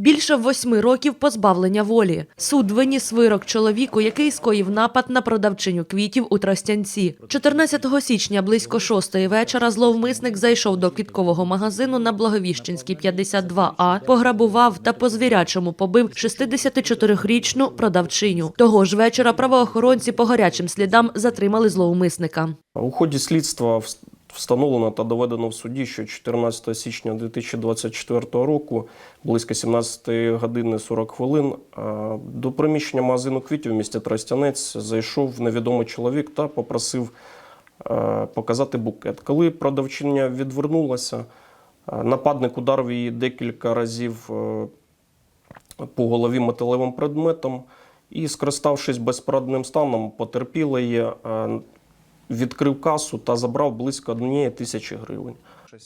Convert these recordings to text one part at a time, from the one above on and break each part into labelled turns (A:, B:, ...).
A: Більше восьми років позбавлення волі. Суд виніс вирок чоловіку, який скоїв напад на продавчиню квітів у Тростянці. 14 січня близько шостої вечора зловмисник зайшов до квіткового магазину на Благовіщенській 52А, пограбував та по звірячому побив 64-річну продавчиню. Того ж вечора правоохоронці по гарячим слідам затримали зловмисника.
B: У ході слідства встановлено та доведено в суді, що 14 січня 2024 року, близько 17 години 40 хвилин, до приміщення магазину квітів в місті Тростянець зайшов невідомий чоловік та попросив показати букет. Коли продавчиня відвернулася, нападник ударив її декілька разів по голові металевим предметом і, скориставшись безпорадним станом, потерпілої, е, відкрив касу та забрав близько однієї тисячі гривень.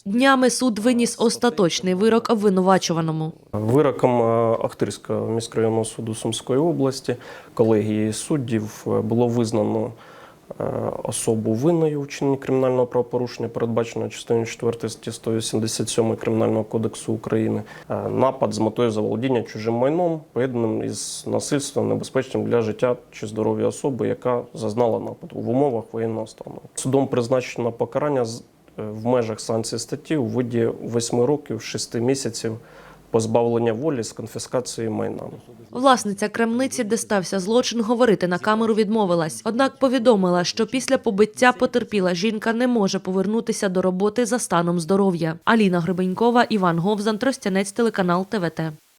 A: Днями суд виніс остаточний вирок обвинувачуваному.
B: Вироком е, Ахтирського міськрайонного суду Сумської області колегії суддів е, було визнано особу винною у вчиненні кримінального правопорушення, передбаченого частиною 4 статті 187 Кримінального кодексу України, е, напад з метою заволодіння чужим майном, поєднаним із насильством, небезпечним для життя чи здоров'я особи, яка зазнала нападу в умовах воєнного стану. Судом призначено покарання е, в межах санкції статті у виді 8 років 6 місяців позбавлення волі з конфіскації майна.
A: Власниця крамниці, де стався злочин, говорити на камеру відмовилась. Однак повідомила, що після побиття потерпіла жінка не може повернутися до роботи за станом здоров'я. Аліна Грибенькова, Іван Говзан, Тростянець, телеканал ТВТ.